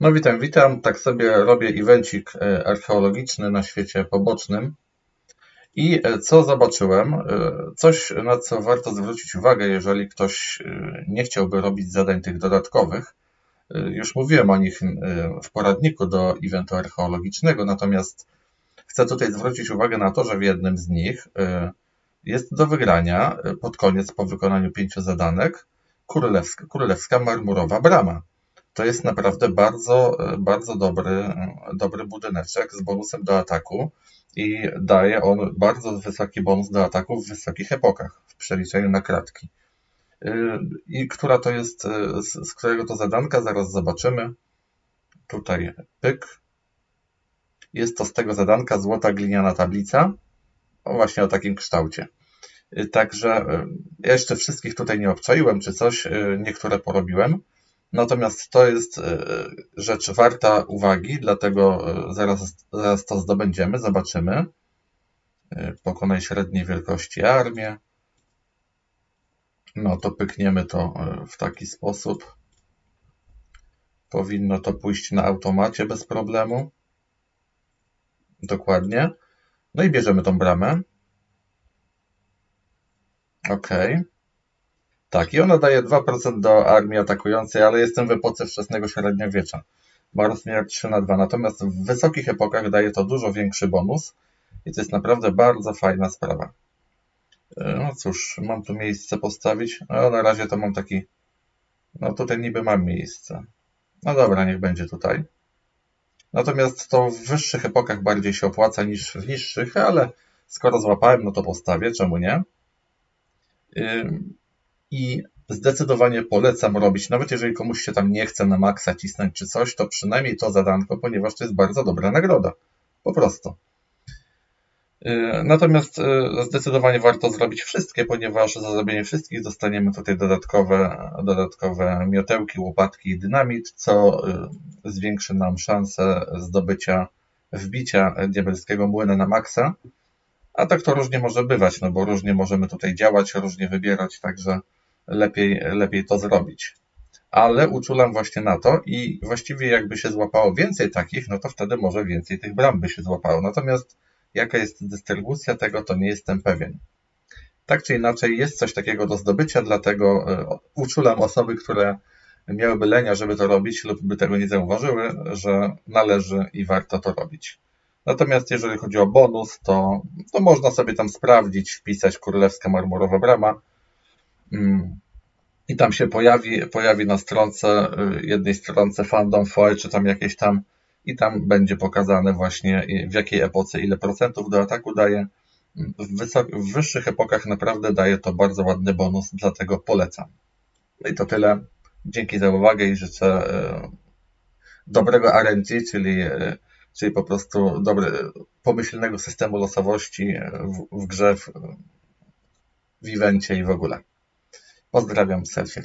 No witam, witam. Tak sobie robię evencik e, archeologiczny na świecie pobocznym. I e, co zobaczyłem? E, coś, na co warto zwrócić uwagę, jeżeli ktoś nie chciałby robić zadań tych dodatkowych. Już mówiłem o nich w poradniku do eventu archeologicznego, natomiast chcę tutaj zwrócić uwagę na to, że w jednym z nich jest do wygrania pod koniec po wykonaniu pięciu zadanek królewska, królewska marmurowa brama. To jest naprawdę bardzo, bardzo dobry, dobry budyneczek z bonusem do ataku i daje on bardzo wysoki bonus do ataku w wysokich epokach w przeliczeniu na kratki. I która to jest, z, z którego to zadanka, zaraz zobaczymy. Tutaj pyk. Jest to z tego zadanka złota gliniana tablica. Właśnie o takim kształcie. Także jeszcze wszystkich tutaj nie obczaiłem, czy coś, niektóre porobiłem. Natomiast to jest e, rzecz warta uwagi, dlatego e, zaraz, zaraz to zdobędziemy, zobaczymy. E, pokonaj średniej wielkości armię. No to pykniemy to w taki sposób. Powinno to pójść na automacie bez problemu. Dokładnie. No i bierzemy tą bramę. OK. Tak, i ona daje 2% do armii atakującej, ale jestem w epoce wczesnego średniowiecza. Ma rozmiar 3 na 2, natomiast w wysokich epokach daje to dużo większy bonus i to jest naprawdę bardzo fajna sprawa. E, no cóż, mam tu miejsce postawić. No na razie to mam taki... No tutaj niby mam miejsce. No dobra, niech będzie tutaj. Natomiast to w wyższych epokach bardziej się opłaca niż w niższych, ale skoro złapałem, no to postawię, czemu nie? I zdecydowanie polecam robić, nawet jeżeli komuś się tam nie chce na maksa cisnąć czy coś, to przynajmniej to zadanko, ponieważ to jest bardzo dobra nagroda. Po prostu. Y, natomiast y, zdecydowanie warto zrobić wszystkie, ponieważ za zrobienie wszystkich dostaniemy tutaj dodatkowe, dodatkowe miotełki, łopatki i dynamit, co y, zwiększy nam szansę zdobycia, wbicia diabelskiego młyna na maksa. A tak to różnie może bywać, no bo różnie możemy tutaj działać, różnie wybierać, także lepiej, lepiej to zrobić. Ale uczulam właśnie na to i właściwie jakby się złapało więcej takich, no to wtedy może więcej tych bram by się złapało. Natomiast jaka jest dystrybucja tego, to nie jestem pewien. Tak czy inaczej jest coś takiego do zdobycia, dlatego e, uczulam osoby, które miałyby lenia, żeby to robić lub by tego nie zauważyły, że należy i warto to robić. Natomiast jeżeli chodzi o bonus, to, to można sobie tam sprawdzić, wpisać Królewska Marmurowa Brama. I tam się pojawi, pojawi na stronce, y, jednej stronce Fandom Foil, czy tam jakieś tam i tam będzie pokazane właśnie w jakiej epoce ile procentów do ataku daje. W, w wyższych epokach naprawdę daje to bardzo ładny bonus, dlatego polecam. No i to tyle. Dzięki za uwagę i życzę y, dobrego RNG, czyli y, czyli po prostu dobre, pomyślnego systemu losowości w, w grze, w, w evencie i w ogóle. Pozdrawiam, Selfie.